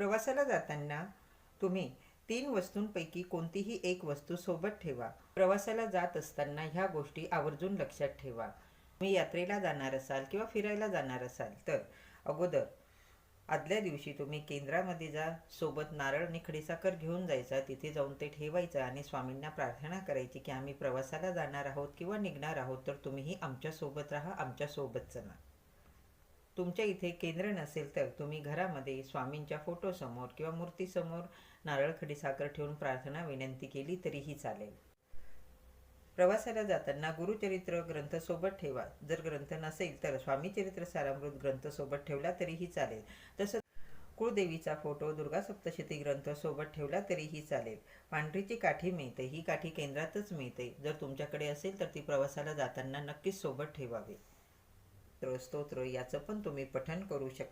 प्रवासाला जाताना तुम्ही तीन वस्तूंपैकी कोणतीही एक वस्तू सोबत ठेवा. प्रवासाला जात असताना ह्या गोष्टी आवर्जून लक्षात ठेवा. तुम्ही यात्रेला जाणार असाल किंवा फिरायला जाणार असाल तर अगोदर आदल्या दिवशी तुम्ही केंद्रामध्ये जा. सोबत नारळ आणि खडीसाखर घेऊन जायचा. तिथे जाऊन ते ठेवायचं आणि स्वामींना प्रार्थना करायची की आम्ही प्रवासाला जाणार आहोत किंवा निघणार आहोत तर तुम्हीही आमच्यासोबत राहा आमच्यासोबत चला तुमच्या इथे केंद्र नसेल तर तुम्ही घरामध्ये स्वामींच्या फोटोसमोर किंवा मूर्तीसमोर नारळ खडीसाखर ठेवून प्रार्थना विनंती केली तरीही चालेल. प्रवासाला जाताना गुरुचरित्र ग्रंथ सोबत ठेवा. जर ग्रंथ नसेल तर स्वामीचरित्र सारामृत ग्रंथ सोबत ठेवला तरीही चालेल. तसंच कुळदेवीचा फोटो दुर्गा सप्तशती ग्रंथ सोबत ठेवला तरीही चालेल. पांढरीची काठी मिळते ही काठी केंद्रातच मिळते. जर तुमच्याकडे असेल तर ती प्रवासाला जाताना नक्कीच सोबत ठेवावी. स्तोत्र याचं पण तुम्ही पठण करू शकता.